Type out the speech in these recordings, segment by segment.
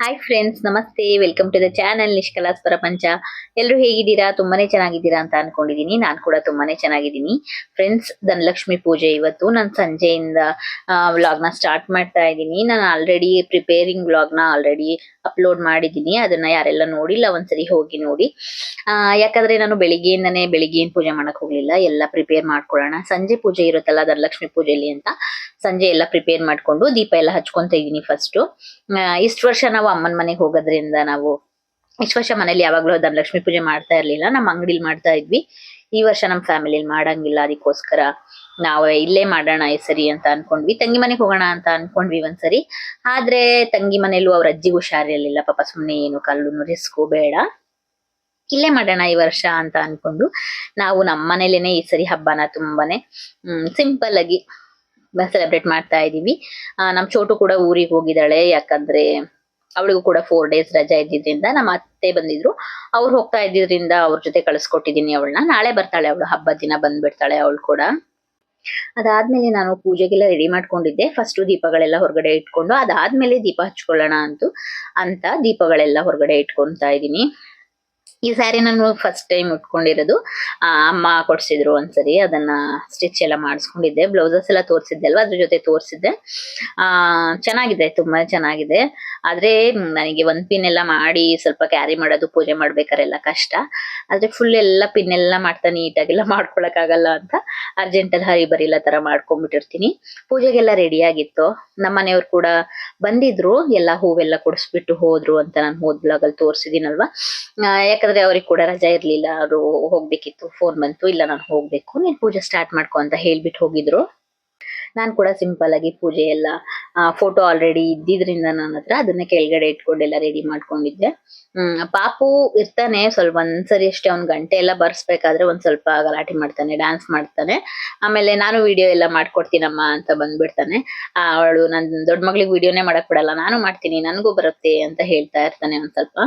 Hi friends ನಮಸ್ತೆ. Welcome to the channel ನಿಷ್ಕಲಾಸ್ ಪ್ರಪಂಚ ಎಲ್ಲರೂ ಹೇಗಿದ್ದೀರಾ? ತುಂಬಾನೇ ಚೆನ್ನಾಗಿದ್ದೀರಾ ಅಂತ ಅನ್ಕೊಂಡಿದ್ದೀನಿ ನಾನು ಕೂಡ ತುಂಬಾನೇ ಚೆನ್ನಾಗಿದ್ದೀನಿ. ಫ್ರೆಂಡ್ಸ್ ಧನಲಕ್ಷ್ಮಿ ಪೂಜೆ ಇವತ್ತು. ನಾನು ಸಂಜೆಯಿಂದ ವ್ಲಾಗ್ನ ಸ್ಟಾರ್ಟ್ ಮಾಡ್ತಾ ಇದ್ದೀನಿ. ನಾನು ಆಲ್ರೆಡಿ ಪ್ರಿಪೇರಿಂಗ್ ವ್ಲಾಗ್ನ ಆಲ್ರೆಡಿ ಅಪ್ಲೋಡ್ ಮಾಡಿದ್ದೀನಿ. ಅದನ್ನ ಯಾರೆಲ್ಲ ನೋಡಿಲ್ಲ ಒಂದ್ಸರಿ ಹೋಗಿ ನೋಡಿ. ಆ, ಯಾಕಂದ್ರೆ ನಾನು ಬೆಳಿಗ್ಗೆಯಿಂದನೇ ಬೆಳಿಗ್ಗೆ ಏನ್ ಪೂಜೆ ಮಾಡಕ್ ಹೋಗ್ಲಿಲ್ಲ. ಎಲ್ಲ ಪ್ರಿಪೇರ್ ಮಾಡ್ಕೊಳ್ಳೋಣ. ಸಂಜೆ ಪೂಜೆ ಇರುತ್ತಲ್ಲ ಧನಲಕ್ಷ್ಮಿ ಪೂಜೆಲಿ ಅಂತ. ಸಂಜೆ ಎಲ್ಲ ಪ್ರಿಪೇರ್ ಮಾಡ್ಕೊಂಡು ದೀಪ ಎಲ್ಲ ಹಚ್ಕೊಂತ ಇದೀನಿ ಫಸ್ಟ್ ಇಷ್ಟು ವರ್ಷ ನಾವು ಅಮ್ಮನ ಮನೆಗೆ ಹೋಗೋದ್ರಿಂದ ನಾವು ಇಷ್ಟು ವರ್ಷ ಮನೇಲಿ ಯಾವಾಗ್ಲೂ ಧನಲಕ್ಷ್ಮಿ ಪೂಜೆ ಮಾಡ್ತಾ ಇರ್ಲಿಲ್ಲ. ನಮ್ಮ ಅಂಗಡಿಲಿ ಮಾಡ್ತಾ ಇದ್ವಿ. ಈ ವರ್ಷ ನಮ್ಮ ಫ್ಯಾಮಿಲಿಲಿ ಮಾಡಂಗಿಲ್ಲ ಅದಕ್ಕೋಸ್ಕರ. ನಾವು ಇಲ್ಲೇ ಮಾಡೋಣ ಈ ಸರಿ ಅಂತ ಅನ್ಕೊಂಡ್ವಿ. ತಂಗಿ ಮನೆಗೆ ಹೋಗೋಣ ಅಂತ ಅನ್ಕೊಂಡ್ವಿ ಒಂದ್ಸರಿ. ಆದ್ರೆ ತಂಗಿ ಮನೇಲೂ ಅವ್ರ ಅಜ್ಜಿಗೆ ಹುಷಾರಿರ್ಲಿಲ್ಲ. ಪಾಪ ಸುಮ್ಮನೆ ಏನು ಕಲ್ಲು ರಿಸ್ಕು ಬೇಡ ಇಲ್ಲೇ ಮಾಡೋಣ ಈ ವರ್ಷ ಅಂತ ಅನ್ಕೊಂಡು ನಾವು ನಮ್ಮ ಮನೇಲೇನೆ ಈ ಸರಿ ಹಬ್ಬನ ತುಂಬಾನೇ ಸಿಂಪಲ್ ಆಗಿ ಸೆಲೆಬ್ರೇಟ್ ಮಾಡ್ತಾ ಇದೀವಿ. ಆ, ನಮ್ ಚೋಟು ಕೂಡ ಊರಿಗೆ ಹೋಗಿದ್ದಾಳೆ. ಯಾಕಂದ್ರೆ ಅವಳಿಗೂ ಕೂಡ ಫೋರ್ ಡೇಸ್ ರಜಾ ಇದ್ದಿದ್ರಿಂದ ನಮ್ಮ ಅತ್ತೆ ಬಂದಿದ್ರು. ಅವ್ರು ಹೋಗ್ತಾ ಇದ್ದಿದ್ರಿಂದ ಅವ್ರ ಜೊತೆ ಕಳಿಸ್ಕೊಟ್ಟಿದೀನಿ ಅವಳನ್ನ. ನಾಳೆ ಬರ್ತಾಳೆ ಅವಳು. ಹಬ್ಬದ ದಿನ ಬಂದ್ಬಿಡ್ತಾಳೆ ಅವಳು ಕೂಡ. ಅದಾದ್ಮೇಲೆ ನಾನು ಪೂಜೆಗೆಲ್ಲ ರೆಡಿ ಮಾಡ್ಕೊಂಡಿದ್ದೆ. ಫಸ್ಟ್ ದೀಪಗಳೆಲ್ಲ ಹೊರಗಡೆ ಇಟ್ಕೊಂಡು, ಅದಾದ್ಮೇಲೆ ದೀಪ ಹಚ್ಕೊಳ್ಳೋಣ ಅಂತು, ಅಂತ ದೀಪಗಳೆಲ್ಲ ಹೊರಗಡೆ ಇಟ್ಕೊಂತಾ ಇದೀನಿ ಈ ಸ್ಯಾರಿ ನಾನು ಫಸ್ಟ್ ಟೈಮ್ ಉಟ್ಕೊಂಡಿರೋದು. ಅಮ್ಮ ಕೊಡ್ಸಿದ್ರು ಒಂದ್ಸರಿ, ಅದನ್ನ ಸ್ಟಿಚ್ ಎಲ್ಲ ಮಾಡಿಸ್ಕೊಂಡಿದ್ದೆ. ಬ್ಲೌಸಸ್ ಎಲ್ಲ ತೋರಿಸಿದ್ದೆ ಅಲ್ವಾ? ಅದ್ರ ಜೊತೆ ತೋರಿಸಿದ್ದೆ. ಆ, ಚೆನ್ನಾಗಿದೆ, ತುಂಬಾ ಚೆನ್ನಾಗಿದೆ. ಆದ್ರೆ ನನಗೆ ಒಂದ್ ಪಿನ್ ಎಲ್ಲ ಮಾಡಿ ಸ್ವಲ್ಪ ಕ್ಯಾರಿ ಮಾಡೋದು, ಪೂಜೆ ಮಾಡ್ಬೇಕಾರೆಲ್ಲ ಕಷ್ಟ. ಆದ್ರೆ ಫುಲ್ ಎಲ್ಲ ಪಿನ್ ಎಲ್ಲ ಮಾಡ್ತಾ ನೀಟಾಗೆಲ್ಲ ಮಾಡ್ಕೊಳಕ್ ಆಗಲ್ಲ ಅಂತ ಅರ್ಜೆಂಟ್ ಅಲ್ಲಿ ಹರಿ ಬರಿಲ್ಲ ತರ ಮಾಡ್ಕೊಂಡ್ಬಿಟ್ಟಿರ್ತೀನಿ. ಪೂಜೆಗೆಲ್ಲ ರೆಡಿ ಆಗಿತ್ತು. ನಮ್ಮ ಮನೆಯವ್ರು ಕೂಡ ಬಂದಿದ್ರು. ಎಲ್ಲ ಹೂವೆಲ್ಲ ಕೊಡಿಸ್ಬಿಟ್ಟು ಹೋದ್ರು ಅಂತ ನಾನು ಹೋದ್ ಬ್ಲಾಗ್ ಅಲ್ಲಿ ತೋರಿಸಿದೀನಲ್ವಾ? ಯಾಕಂದ್ರೆ ಅವ್ರಿಗೆ ಕೂಡ ರಜಾ ಇರ್ಲಿಲ್ಲ. ಅವರು ಹೋಗ್ಬೇಕಿತ್ತು. ಫೋನ್ ಬಂತು. ಇಲ್ಲ, ನಾನು ಹೋಗ್ಬೇಕು. ನೀನ್ ಪೂಜೆ ಸ್ಟಾರ್ಟ್ ಮಾಡ್ಕೊ ಅಂತ ಹೇಳ್ಬಿಟ್ಟು ಹೋಗಿದ್ರು. ನಾನ್ ಕೂಡ ಸಿಂಪಲ್ ಆಗಿ ಪೂಜೆ ಎಲ್ಲ ಫೋಟೋ ಆಲ್ರೆಡಿ ಇದ್ದಿದ್ರಿಂದ ನನ್ನ ಹತ್ರ ಅದನ್ನ ಕೆಳಗಡೆ ಇಟ್ಕೊಂಡೆಲ್ಲ ರೆಡಿ ಮಾಡ್ಕೊಂಡಿದ್ದೆ. ಹ್ಮ್, ಪಾಪು ಇರ್ತಾನೆ ಸ್ವಲ್ಪ ಒಂದ್ಸರಿ ಅಷ್ಟೇ ಅವ್ನ್ ಗಂಟೆ ಎಲ್ಲ ಬರ್ಸ್ಬೇಕಾದ್ರೆ ಒಂದ್ ಸ್ವಲ್ಪ ಗಲಾಟೆ ಮಾಡ್ತಾನೆ ಡ್ಯಾನ್ಸ್ ಮಾಡ್ತಾನೆ. ಆಮೇಲೆ ನಾನು ವಿಡಿಯೋ ಎಲ್ಲ ಮಾಡ್ಕೊಡ್ತೀನಮ್ಮ ಅಂತ ಬಂದ್ಬಿಡ್ತಾನೆ. ಅವಳು ನನ್ ದೊಡ್ಡ ಮಗಳಿಗೆ ವಿಡಿಯೋನೇ ಮಾಡಕ್ ಬಿಡಲ್ಲ. ನಾನು ಮಾಡ್ತೀನಿ. ನನಗೂ ಬರುತ್ತೆ ಅಂತ ಹೇಳ್ತಾ ಇರ್ತಾನೆ ಒಂದ್ ಸ್ವಲ್ಪ.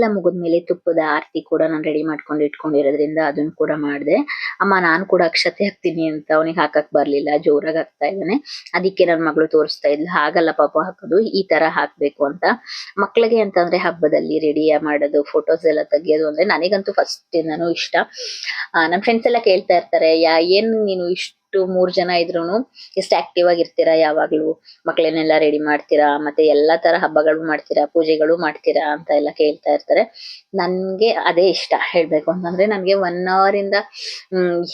ಎಲ್ಲ ಮುಗಿದ್ಮೇಲೆ ತುಪ್ಪದ ಆರತಿ ಕೂಡ ನಾನು ರೆಡಿ ಮಾಡ್ಕೊಂಡು ಇಟ್ಕೊಂಡಿರೋದ್ರಿಂದ ಅದನ್ನ ಕೂಡ ಮಾಡಿದೆ. ಅಮ್ಮ, ನಾನು ಕೂಡ ಅಕ್ಷತೆ ಹಾಕ್ತೀನಿ ಅಂತ ಅವನಿಗೆ ಹಾಕಕ್ ಬರ್ಲಿಲ್ಲ, ಜೋರಾಗಿ ಹಾಕ್ತಾ ಇದ್ದಾನೆ. ಅದಕ್ಕೆ ನನ್ನ ಮಗಳು ತೋರಿಸ್ತಾ ಇದ್ಲು, ಹಾಗಲ್ಲ ಪಾಪ ಹಾಕೋದು, ಈ ತರ ಹಾಕ್ಬೇಕು ಅಂತ. ಮಕ್ಕಳಿಗೆ ಅಂತಂದ್ರೆ ಹಬ್ಬದಲ್ಲಿ ರೆಡಿ ಮಾಡೋದು ಫೋಟೋಸ್ ಎಲ್ಲ ತೆಗಿಯೋದು ಅಂದ್ರೆ ನನಗಂತೂ ಫಸ್ಟ್ ಇಂದಾನು ಇಷ್ಟ. ನಮ್ಮ ನನ್ ಫ್ರೆಂಡ್ಸ್ ಎಲ್ಲ ಕೇಳ್ತಾ ಇರ್ತಾರೆ, ಯಾ, ಏನ್ ನೀನು ಇಷ್ಟು ಮೂರ್ ಜನ ಇದ್ರೂನು ಎಷ್ಟು ಆಕ್ಟಿವ್ ಆಗಿರ್ತೀರಾ ಯಾವಾಗ್ಲೂ? ಮಕ್ಕಳನ್ನೆಲ್ಲ ರೆಡಿ ಮಾಡ್ತೀರಾ? ಮತ್ತೆ ಎಲ್ಲಾ ತರ ಹಬ್ಬಗಳು ಮಾಡ್ತೀರಾ? ಪೂಜೆಗಳು ಮಾಡ್ತೀರಾ ಅಂತ ಎಲ್ಲ ಕೇಳ್ತಾ ಇರ್ತಾರೆ. ನನ್ಗೆ ಅದೇ ಇಷ್ಟ ಹೇಳ್ಬೇಕು ಅಂತಂದ್ರೆ ನನ್ಗೆ ಒನ್ ಅವರ್ ಇಂದ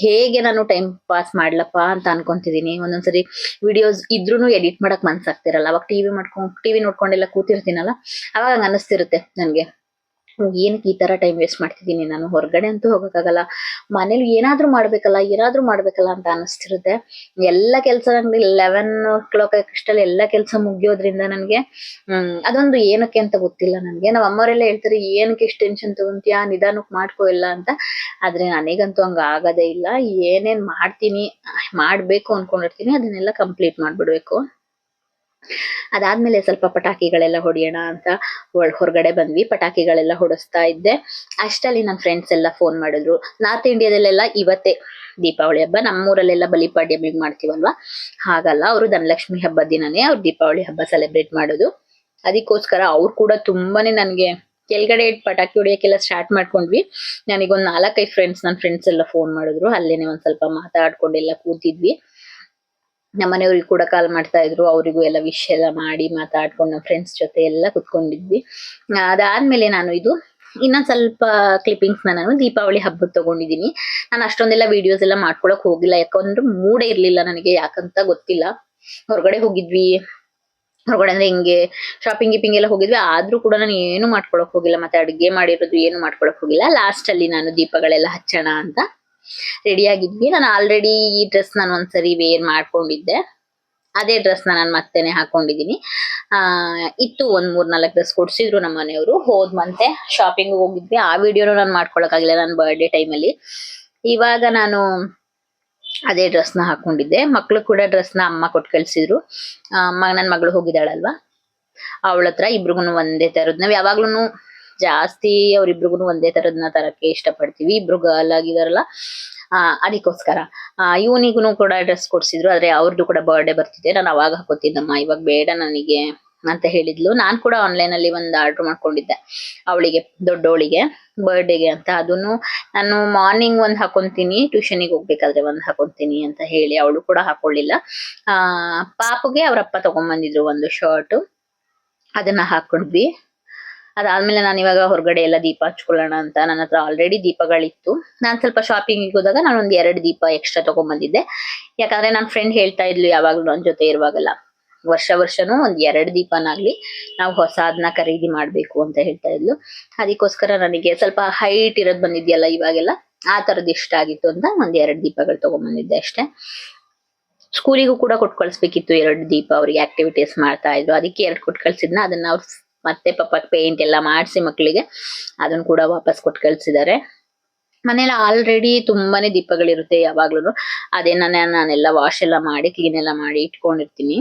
ಹೇಗೆ ನಾನು ಟೈಮ್ ಪಾಸ್ ಮಾಡ್ಲಪ್ಪ ಅಂತ ಅನ್ಕೊಂತಿದೀನಿ. ಒಂದೊಂದ್ಸರಿ ವಿಡಿಯೋಸ್ ಇದ್ರೂನು ಎಡಿಟ್ ಮಾಡಕ್ ಮನ್ಸಾಗ್ತಿರಲ್ಲ ಅವಾಗ ಟಿವಿ ಮಾಡ್ಕೊಂಡ್ ಟಿವಿ ನೋಡ್ಕೊಂಡೆಲ್ಲ ಕೂತಿರ್ತೀನಲ್ಲ, ಅವಾಗ ಹಂಗ ಅನಿಸ್ತಿರುತ್ತೆ ನನ್ಗೆ. ಏನಕ್ಕೆ ಈ ತರ ಟೈಮ್ ವೇಸ್ಟ್ ಮಾಡ್ತಿದ್ದೀನಿ ನಾನು? ಹೊರಗಡೆ ಅಂತೂ ಹೋಗೋಕ್ಕಾಗಲ್ಲ. ಮನೇಲಿ ಏನಾದ್ರೂ ಮಾಡ್ಬೇಕಲ್ಲ ಏನಾದ್ರೂ ಮಾಡ್ಬೇಕಲ್ಲ ಅಂತ ಅನಿಸ್ತಿರುತ್ತೆ. ಎಲ್ಲ ಕೆಲಸ ನನಗೆ ಲೆವೆನ್ ಓ ಕ್ಲಾಕ್ ಅಷ್ಟಲ್ಲಿ ಎಲ್ಲ ಕೆಲಸ ಮುಗಿಯೋದ್ರಿಂದ ನನಗೆ ಅದೊಂದು ಏನಕ್ಕೆ ಅಂತ ಗೊತ್ತಿಲ್ಲ ನನಗೆ ನಮ್ಮ ಅಮ್ಮವರೆಲ್ಲ ಹೇಳ್ತಾರೆ, ಏನಕ್ಕೆ ಇಷ್ಟು ಟೆನ್ಷನ್ ತಗೊಂತೀಯ? ನಿಧಾನಕ್ಕೆ ಮಾಡ್ಕೋ ಇಲ್ಲ ಅಂತ. ಆದ್ರೆ ನನಗಂತೂ ಹಂಗ ಆಗೋದೇ ಇಲ್ಲ. ಏನೇನು ಮಾಡ್ತೀನಿ, ಮಾಡ್ಬೇಕು ಅನ್ಕೊಂಡಿರ್ತೀನಿ, ಅದನ್ನೆಲ್ಲ ಕಂಪ್ಲೀಟ್ ಮಾಡ್ಬಿಡ್ಬೇಕು. ಅದಾದ್ಮೇಲೆ ಸ್ವಲ್ಪ ಪಟಾಕಿಗಳೆಲ್ಲ ಹೊಡಿಯೋಣ ಅಂತ ಹೊರಗಡೆ ಬಂದ್ವಿ. ಪಟಾಕಿಗಳೆಲ್ಲ ಹೊಡಿಸ್ತಾ ಇದ್ದೆ. ಅಷ್ಟಲ್ಲಿ ನನ್ನ ಫ್ರೆಂಡ್ಸ್ ಎಲ್ಲ ಫೋನ್ ಮಾಡಿದ್ರು. ನಾರ್ತ್ ಇಂಡಿಯಾದಲ್ಲೆಲ್ಲ ಇವತ್ತೇ ದೀಪಾವಳಿ ಹಬ್ಬ. ನಮ್ಮೂರಲ್ಲೆಲ್ಲ ಬಲಿಪಾಡ್ಯ ಬಿಗ್ ಮಾಡ್ತೀವಲ್ವಾ? ಹಾಗಲ್ಲ, ಅವರು ಧನಲಕ್ಷ್ಮಿ ಹಬ್ಬದ ದಿನನೇ ಅವ್ರು ದೀಪಾವಳಿ ಹಬ್ಬ ಸೆಲೆಬ್ರೇಟ್ ಮಾಡೋದು. ಅದಕ್ಕೋಸ್ಕರ ಅವ್ರು ಕೂಡ ತುಂಬಾನೇ ನನಗೆ ಕೆಳಗಡೆ ಪಟಾಕಿ ಹೊಡಿಯೋಕ್ಕೆಲ್ಲ ಸ್ಟಾರ್ಟ್ ಮಾಡ್ಕೊಂಡ್ವಿ. ನನಗೊಂದು ನಾಲ್ಕೈದು ಫ್ರೆಂಡ್ಸ್ ನನ್ನ ಫ್ರೆಂಡ್ಸ್ ಎಲ್ಲ ಫೋನ್ ಮಾಡಿದ್ರು. ಅಲ್ಲೇನೆ ಒಂದ್ ಸ್ವಲ್ಪ ಮಾತಾಡ್ಕೊಂಡೆಲ್ಲ ಕೂತಿದ್ವಿ. ನಮ್ಮ ಮನೆಯವ್ರಿಗೆ ಕೂಡ ಕಾಲ್ ಮಾಡ್ತಾ ಇದ್ರು, ಅವರಿಗೂ ಎಲ್ಲ ವಿಶ್ ಎಲ್ಲ ಮಾಡಿ ಮಾತಾಡ್ಕೊಂಡು ನಮ್ಮ ಫ್ರೆಂಡ್ಸ್ ಜೊತೆ ಎಲ್ಲ ಕುತ್ಕೊಂಡಿದ್ವಿ. ಅದಾದ್ಮೇಲೆ ನಾನು ಇದು, ಇನ್ನೊಂದ್ ಸ್ವಲ್ಪ ಕ್ಲಿಪ್ಪಿಂಗ್ಸ್ ನಾನು ದೀಪಾವಳಿ ಹಬ್ಬದ ತಗೊಂಡಿದ್ದೀನಿ ನಾನು ಅಷ್ಟೊಂದೆಲ್ಲ ವಿಡಿಯೋಸ್ ಎಲ್ಲ ಮಾಡ್ಕೊಳಕ್ ಹೋಗಿಲ್ಲ, ಯಾಕಂದ್ರೆ ಮೂಡೇ ಇರ್ಲಿಲ್ಲ ನನಗೆ, ಯಾಕಂತ ಗೊತ್ತಿಲ್ಲ. ಹೊರಗಡೆ ಹೋಗಿದ್ವಿ, ಹೊರಗಡೆ ಅಂದ್ರೆ ಹಿಂಗೆ ಶಾಪಿಂಗ್ ಗಿಪಿಂಗ್ ಎಲ್ಲ ಹೋಗಿದ್ವಿ, ಆದ್ರೂ ಕೂಡ ನಾನು ಏನು ಮಾಡ್ಕೊಳಕ್ ಹೋಗಿಲ್ಲ, ಮತ್ತೆ ಅಡುಗೆ ಮಾಡಿರೋದು ಏನು ಮಾಡ್ಕೊಳಕ್ ಹೋಗಿಲ್ಲ. ಲಾಸ್ಟ್ ಅಲ್ಲಿ ನಾನು ದೀಪಗಳೆಲ್ಲ ಹಚ್ಚೋಣ ಅಂತ. ರೆಡಿ ಆಗಿದ್ವಿ. ನಾನು ಆಲ್ರೆಡಿ ಈ ಡ್ರೆಸ್ ನಾನು ಒಂದ್ಸರಿ ವೇರ್ ಮಾಡ್ಕೊಂಡಿದ್ದೆ. ಅದೇ ಡ್ರೆಸ್ ನಾನು ಮತ್ತೆನೆ ಹಾಕೊಂಡಿದೀನಿ. ಆ, ಇತ್ತು ಒಂದ್ ಮೂರ್ ನಾಲ್ಕು ಡ್ರೆಸ್ ಕೊಡ್ಸಿದ್ರು ನಮ್ಮ ಮನೆಯವರು. ಹೋದ್ ಮಂತೆ ಶಾಪಿಂಗ್ ಹೋಗಿದ್ವಿ. ಆ ವಿಡಿಯೋನು ನಾನು ಮಾಡ್ಕೊಳಕ್ಕಾಗಿಲ್ಲ ನನ್ನ ಬರ್ಡೇ ಟೈಮಲ್ಲಿ ಇವಾಗ ನಾನು ಅದೇ ಡ್ರೆಸ್ನ ಹಾಕೊಂಡಿದ್ದೆ. ಮಕ್ಳು ಕೂಡ ಡ್ರೆಸ್ನ ಅಮ್ಮ ಕೊಟ್ಟು ಕಳ್ಸಿದ್ರು. ಅಮ್ಮ ನನ್ನ ಮಗಳು ಹೋಗಿದ್ದಾಳಲ್ವಾ? ಅವಳ ಹತ್ರ ಇಬ್ರಿಗೂ ಒಂದೇ ತರದ್. ನಾವ್ ಯಾವಾಗ್ಲೂ ಜಾಸ್ತಿ ಅವ್ರಿಬ್ರಿಗೂ ಒಂದೇ ತರದ್ನ ತರಕ್ಕೆ ಇಷ್ಟಪಡ್ತೀವಿ. ಇಬ್ರು ಗರ್ಲ್ ಆಗಿದಾರಲ್ಲ, ಆ, ಅದಕ್ಕೋಸ್ಕರ. ಆ ಇವನಿಗೂ ಕೂಡ ಡ್ರೆಸ್ ಕೊಡ್ಸಿದ್ರು, ಆದ್ರೆ ಅವ್ರದ್ದು ಕೂಡ ಬರ್ಡೇ ಬರ್ತಿದೆ. ನಾನು ಅವಾಗ ಹಾಕೋತಿದ್ದಮ್ಮ, ಇವಾಗ ಬೇಡ ನನಗೆ ಅಂತ ಹೇಳಿದ್ಲು. ನಾನ್ ಕೂಡ ಆನ್ಲೈನ್ ಅಲ್ಲಿ ಒಂದು ಆರ್ಡರ್ ಮಾಡ್ಕೊಂಡಿದ್ದೆ, ಅವಳಿಗೆ ದೊಡ್ಡವಳಿಗೆ ಬರ್ಡೇಗೆ ಅಂತ. ಅದನ್ನು ನಾನು ಮಾರ್ನಿಂಗ್ ಒಂದು ಹಾಕೊಂತೀನಿ ಟ್ಯೂಷನಿಗೆ ಹೋಗ್ಬೇಕಾದ್ರೆ ಒಂದ್ ಹಾಕೊಂತೀನಿ ಅಂತ ಹೇಳಿ ಅವಳು ಕೂಡ ಹಾಕೊಳ್ಳಿಲ್ಲ. ಆ, ಪಾಪುಗೆ ಅವ್ರ ಅಪ್ಪ ತಗೊಂಡ್ಬಂದಿದ್ರು ಒಂದು ಶರ್ಟ್ ಅದನ್ನ ಹಾಕೊಂಡ್ವಿ. ಅದಾದ್ಮೇಲೆ ನಾನು ಇವಾಗ ಹೊರಗಡೆ ಎಲ್ಲ ದೀಪ ಹಚ್ಕೊಳ್ಳೋಣ ಅಂತ ನನ್ನ ಹತ್ರ ಆಲ್ರೆಡಿ ದೀಪಗಳಿತ್ತು. ನಾನು ಸ್ವಲ್ಪ ಶಾಪಿಂಗ್ ಹೋದಾಗ ನಾನು ಒಂದ್ ಎರಡು ದೀಪ ಎಕ್ಸ್ಟ್ರಾ ತಗೊಂಡ್ಬಂದಿದ್ದೆ ಯಾಕಂದ್ರೆ ನನ್ನ ಫ್ರೆಂಡ್ ಹೇಳ್ತಾ ಇದ್ಲು ಯಾವಾಗ್ಲೂ ನನ್ನ ಜೊತೆ ಇರುವಾಗಲ್ಲ. ವರ್ಷ ವರ್ಷನೂ ಒಂದ್ ಎರಡು ದೀಪನಾಗ್ಲಿ ನಾವು ಹೊಸಾದ್ನ ಖರೀದಿ ಮಾಡ್ಬೇಕು ಅಂತ ಹೇಳ್ತಾ ಇದ್ಲು. ಅದಕ್ಕೋಸ್ಕರ ನನಗೆ ಸ್ವಲ್ಪ ಹೈಟ್ ಇರೋದ್ ಬಂದಿದ್ಯಲ್ಲ ಇವಾಗೆಲ್ಲ, ಆ ತರದ್ ಇಷ್ಟ ಆಗಿತ್ತು ಅಂತ ಒಂದ್ ಎರಡು ದೀಪಗಳು ತಗೊಂಡ್ಬಂದಿದ್ದೆ ಅಷ್ಟೇ. ಸ್ಕೂಲಿಗೂ ಕೂಡ ಕೊಟ್ಟು ಕಳ್ಸ್ಬೇಕಿತ್ತು ಎರಡು ದೀಪ ಅವ್ರಿಗೆ ಆಕ್ಟಿವಿಟೀಸ್ ಮಾಡ್ತಾ ಇದ್ರು. ಅದಕ್ಕೆ ಎರಡು ಕೊಟ್ಟು ಕಳ್ಸಿದ್ನ? ಅದನ್ನ ಅವ್ರು ಮತ್ತೆ ಪಾಪ ಪೇಂಟ್ ಎಲ್ಲ ಮಾಡಿಸಿ ಮಕ್ಕಳಿಗೆ ಅದನ್ನ ಕೂಡ ವಾಪಸ್ ಕೊಟ್ಟು ಕಳ್ಸಿದ್ದಾರೆ. ಮನೇಲಿ ಆಲ್ರೆಡಿ ತುಂಬಾನೇ ದೀಪಗಳಿರುತ್ತೆ ಯಾವಾಗ್ಲೂ ನಾನು, ನಾನೆಲ್ಲ ವಾಶ್ ಎಲ್ಲ ಮಾಡಿ ಕ್ಲೀನ್ ಎಲ್ಲ ಮಾಡಿ ಇಟ್ಕೊಂಡಿರ್ತೀನಿ.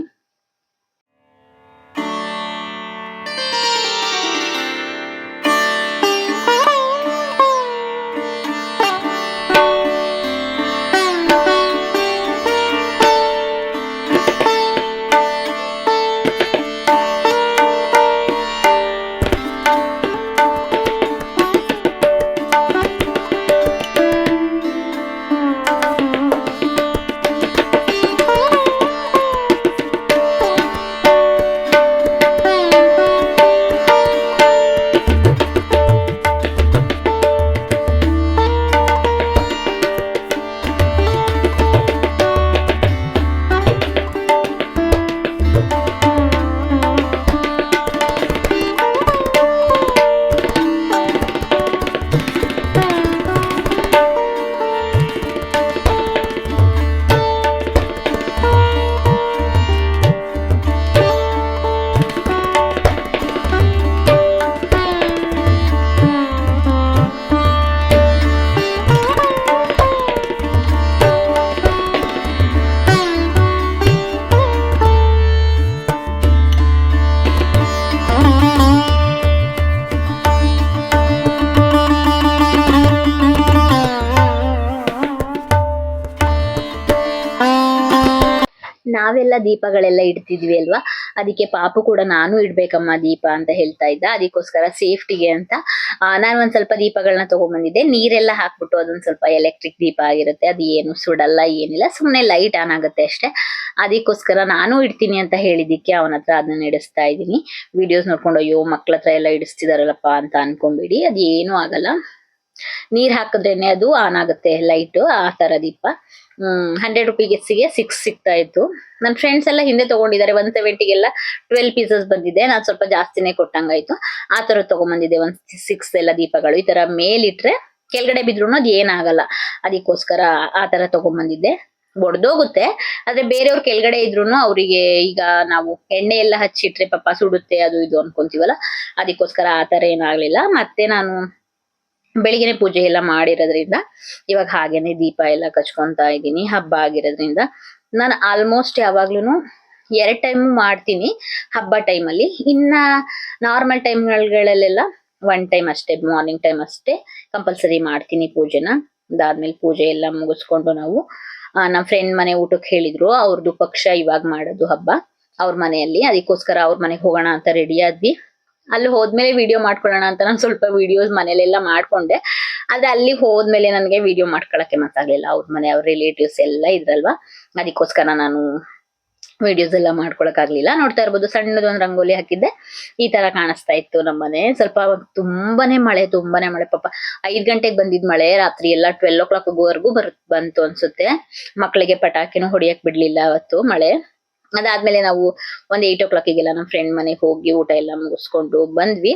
ನಾವೆಲ್ಲ ದೀಪಗಳೆಲ್ಲ ಇಡ್ತಿದ್ವಿ ಅಲ್ವಾ? ಅದಕ್ಕೆ ಪಾಪು ಕೂಡ ನಾನು ಇಡ್ಬೇಕಮ್ಮ ದೀಪ ಅಂತ ಹೇಳ್ತಾ ಇದ್ದ. ಅದಕ್ಕೋಸ್ಕರ ಸೇಫ್ಟಿಗೆ ಅಂತ ನಾನು ಒಂದ್ ಸ್ವಲ್ಪ ದೀಪಗಳನ್ನ ತಗೊಂಡ್ಬಂದಿದ್ದೆ ನೀರೆಲ್ಲ ಹಾಕ್ಬಿಟ್ಟು ಅದೊಂದ್ ಸ್ವಲ್ಪ ಎಲೆಕ್ಟ್ರಿಕ್ ದೀಪ ಆಗಿರುತ್ತೆ. ಅದು ಏನು ಸುಡಲ್ಲ, ಏನಿಲ್ಲ. ಸುಮ್ನೆ ಲೈಟ್ ಆನ್ ಆಗುತ್ತೆ ಅಷ್ಟೇ. ಅದಕ್ಕೋಸ್ಕರ ನಾನು ಇಡ್ತೀನಿ ಅಂತ ಹೇಳಿದಿಕ್ಕೆ ಅವನ ಹತ್ರ ಅದನ್ನ ಇಡಿಸ್ತಾ ಇದ್ದೀನಿ. ವಿಡಿಯೋಸ್ ನೋಡ್ಕೊಂಡು, ಅಯ್ಯೋ, ಮಕ್ಳ ಹತ್ರ ಎಲ್ಲ ಇಡಿಸ್ತಿದಾರಲ್ಲಪ್ಪ ಅಂತ ಅನ್ಕೊಂಬಿಡಿ ಏನು ಆಗಲ್ಲ. ನೀರ್ ಹಾಕಿದ್ರೇನೆ ಅದು ಆನ್ ಆಗುತ್ತೆ ಲೈಟ್, ಆ ತರ ದೀಪ. ಹಂಡ್ರೆಡ್ ರುಪೀಸ್ಗೆ ಸಿಕ್ಸ್ ಸಿಗ್ತಾ ಇತ್ತು ನನ್ನ ಫ್ರೆಂಡ್ಸ್ ಎಲ್ಲ ಹಿಂದೆ ತಗೊಂಡಿದ್ದಾರೆ. ಒನ್ ಸೆವೆಂಟಿಗೆಲ್ಲ ಟ್ವೆಲ್ ಪೀಸಸ್ ಬಂದಿದೆ. ನಾನು ಸ್ವಲ್ಪ ಜಾಸ್ತಿನೇ ಕೊಟ್ಟಂಗಾಯ್ತು. ಆ ತರ ತಗೊಂಬಂದಿದ್ದೆ. ಒಂದ್ ಸಿಕ್ಸ್ ಎಲ್ಲ ದೀಪಗಳು. ಈ ತರ ಮೇಲಿಟ್ರೆ ಕೆಳಗಡೆ ಬಿದ್ರು ಅದು ಏನಾಗಲ್ಲ. ಅದಕ್ಕೋಸ್ಕರ ಆ ತರ ತಗೊಂಬಂದಿದ್ದೆ. ಒಡ್ದೋಗುತ್ತೆ. ಆದ್ರೆ ಬೇರೆಯವ್ರ ಕೆಳಗಡೆ ಇದ್ರು ಅವರಿಗೆ ಈಗ ನಾವು ಎಣ್ಣೆ ಎಲ್ಲ ಹಚ್ಚಿಟ್ರೆ ಪಾಪ ಸುಡುತ್ತೆ, ಅದು ಇದು ಅನ್ಕೊಂತೀವಲ್ಲ? ಅದಕ್ಕೋಸ್ಕರ ಆ ತರ ಏನಾಗ್ಲಿಲ್ಲ. ಮತ್ತೆ ನಾನು ಬೆಳಿಗ್ಗೆನೆ ಪೂಜೆ ಎಲ್ಲ ಮಾಡಿರೋದ್ರಿಂದ ಇವಾಗ ಹಾಗೇನೆ ದೀಪ ಎಲ್ಲ ಕಚ್ಕೊಂತ ಇದ್ದೀನಿ, ಹಬ್ಬ ಆಗಿರೋದ್ರಿಂದ. ನಾನು ಆಲ್ಮೋಸ್ಟ್ ಯಾವಾಗ್ಲೂ ಎರಡ್ ಟೈಮ್ ಮಾಡ್ತೀನಿ ಹಬ್ಬ ಟೈಮಲ್ಲಿ ಇನ್ನ ನಾರ್ಮಲ್ ಟೈಮ್ಗಳಲ್ಲೆಲ್ಲ ಒನ್ ಟೈಮ್ ಅಷ್ಟೇ ಮಾರ್ನಿಂಗ್ ಟೈಮ್ ಅಷ್ಟೇ ಕಂಪಲ್ಸರಿ ಮಾಡ್ತೀನಿ ಪೂಜೆನ. ಅದಾದ್ಮೇಲೆ ಪೂಜೆ ಎಲ್ಲ ಮುಗಿಸ್ಕೊಂಡು ನಾವು ನಮ್ಮ ಫ್ರೆಂಡ್ ಮನೆ ಊಟಕ್ಕೆ ಹೇಳಿದ್ರು ಅವ್ರದ್ದು ಪಕ್ಷ ಇವಾಗ ಮಾಡೋದು ಹಬ್ಬ. ಅವ್ರ ಮನೆಯಲ್ಲಿ, ಅದಕ್ಕೋಸ್ಕರ ಅವ್ರ ಮನೆಗೆ ಹೋಗೋಣ ಅಂತ ರೆಡಿ ಆದ್ವಿ. ಅಲ್ಲಿ ಹೋದ್ಮೇಲೆ ವಿಡಿಯೋ ಮಾಡ್ಕೊಳ್ಳೋಣ ಅಂತ ನಾನು ಸ್ವಲ್ಪ ವಿಡಿಯೋಸ್ ಮನೇಲೆಲ್ಲ ಮಾಡ್ಕೊಂಡೆ. ಆದ್ರೆ ಅಲ್ಲಿ ಹೋದ್ಮೇಲೆ ನನಗೆ ವಿಡಿಯೋ ಮಾಡ್ಕೊಳಕ್ಕೆ ಮತ್ತಾಗ್ಲಿಲ್ಲ ಅವ್ರ ಮನೆ, ಅವ್ರ ರಿಲೇಟಿವ್ಸ್ ಎಲ್ಲ ಇದ್ರಲ್ವಾ? ಅದಕ್ಕೋಸ್ಕರ ನಾನು ವಿಡಿಯೋಸ್ ಎಲ್ಲ ಮಾಡ್ಕೊಳಕ್ ಆಗ್ಲಿಲ್ಲ. ನೋಡ್ತಾ ಇರ್ಬೋದು ಸಣ್ಣದೊಂದು ರಂಗೋಲಿ ಹಾಕಿದ್ದೆ. ಈ ತರ ಕಾಣಿಸ್ತಾ ಇತ್ತು ನಮ್ಮನೆ. ಸ್ವಲ್ಪ ತುಂಬಾನೇ ಮಳೆ ತುಂಬಾನೇ ಮಳೆ. ಪಾಪ ಐದ್ ಗಂಟೆಗೆ ಬಂದಿದ್ ಮಳೆ. ರಾತ್ರಿ ಎಲ್ಲ ಟ್ವೆಲ್ ಓ ಕ್ಲಾಕ್ ವರೆಗೂ ಬರ್, ಬಂತು ಅನ್ಸುತ್ತೆ. ಮಕ್ಕಳಿಗೆ ಪಟಾಕಿನೂ ಹೊಡಿಯಕ್ ಬಿಡ್ಲಿಲ್ಲ ಅವತ್ತು ಮಳೆ. ಅದಾದ್ಮೇಲೆ ನಾವು ಒಂದ್ ಏಟ್ ಓ ಕ್ಲಾಕಿಗೆಲ್ಲ ನಮ್ಮ ಫ್ರೆಂಡ್ ಮನೆಗೆ ಹೋಗಿ ಊಟ ಎಲ್ಲ ಮುಗಿಸ್ಕೊಂಡು ಬಂದ್ವಿ.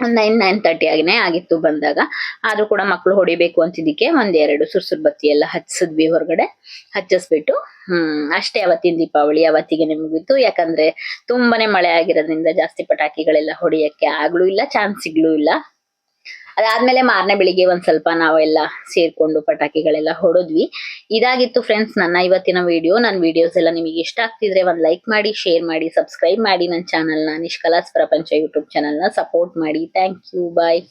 ಒಂದ್ ನೈನ್ ನೈನ್ ತರ್ಟಿ ಆಗಿನೇ ಆಗಿತ್ತು ಬಂದಾಗ. ಆದ್ರೂ ಕೂಡ ಮಕ್ಳು ಹೊಡಿಬೇಕು ಅಂತಿದ್ದಕ್ಕೆ ಒಂದ್ ಎರಡು ಸುರ್ಸುರ್ ಬತ್ತಿ ಎಲ್ಲ ಹಚ್ಚಿಸಿದ್ವಿ ಹೊರಗಡೆ. ಹಚ್ಚಿಸ್ಬಿಟ್ಟು, ಹ್ಮ್, ಅಷ್ಟೇ ಅವತ್ತಿನ ದೀಪಾವಳಿ ಅವತ್ತಿಗೆ ನಿಮಗಿತ್ತು ಯಾಕಂದ್ರೆ ತುಂಬಾನೇ ಮಳೆ ಆಗಿರೋದ್ರಿಂದ ಜಾಸ್ತಿ ಪಟಾಕಿಗಳೆಲ್ಲ ಹೊಡಿಯಕ್ಕೆ ಆಗ್ಲೂ ಇಲ್ಲ ಚಾನ್ಸ್ ಸಿಗ್ಲೂ ಇಲ್ಲ. ಅದಾದ್ಮೇಲೆ ಮಾರನೇ ಬೆಳಿಗ್ಗೆ ಒಂದ್ ಸ್ವಲ್ಪ ನಾವೆಲ್ಲ ಸೇರ್ಕೊಂಡು ಪಟಾಕಿಗಳೆಲ್ಲ ಹೊಡೆದ್ವಿ. ಇದಾಗಿತ್ತು ಫ್ರೆಂಡ್ಸ್ ನನ್ನ ಇವತ್ತಿನ ವಿಡಿಯೋ ನನ್ನ ವಿಡಿಯೋಸ್ ಎಲ್ಲ ನಿಮಗೆ ಇಷ್ಟ ಆಗ್ತಿದ್ರೆ ಒಂದ್ ಲೈಕ್ ಮಾಡಿ ಶೇರ್ ಮಾಡಿ ಸಬ್ಸ್ಕ್ರೈಬ್ ಮಾಡಿ ನನ್ನ ನ. ನಿಷ್ಕಲಾಸ್ ಪ್ರಪಂಚ ಯೂಟ್ಯೂಬ್ ಚಾನಲ್ನ ಸಪೋರ್ಟ್ ಮಾಡಿ. Thank you bye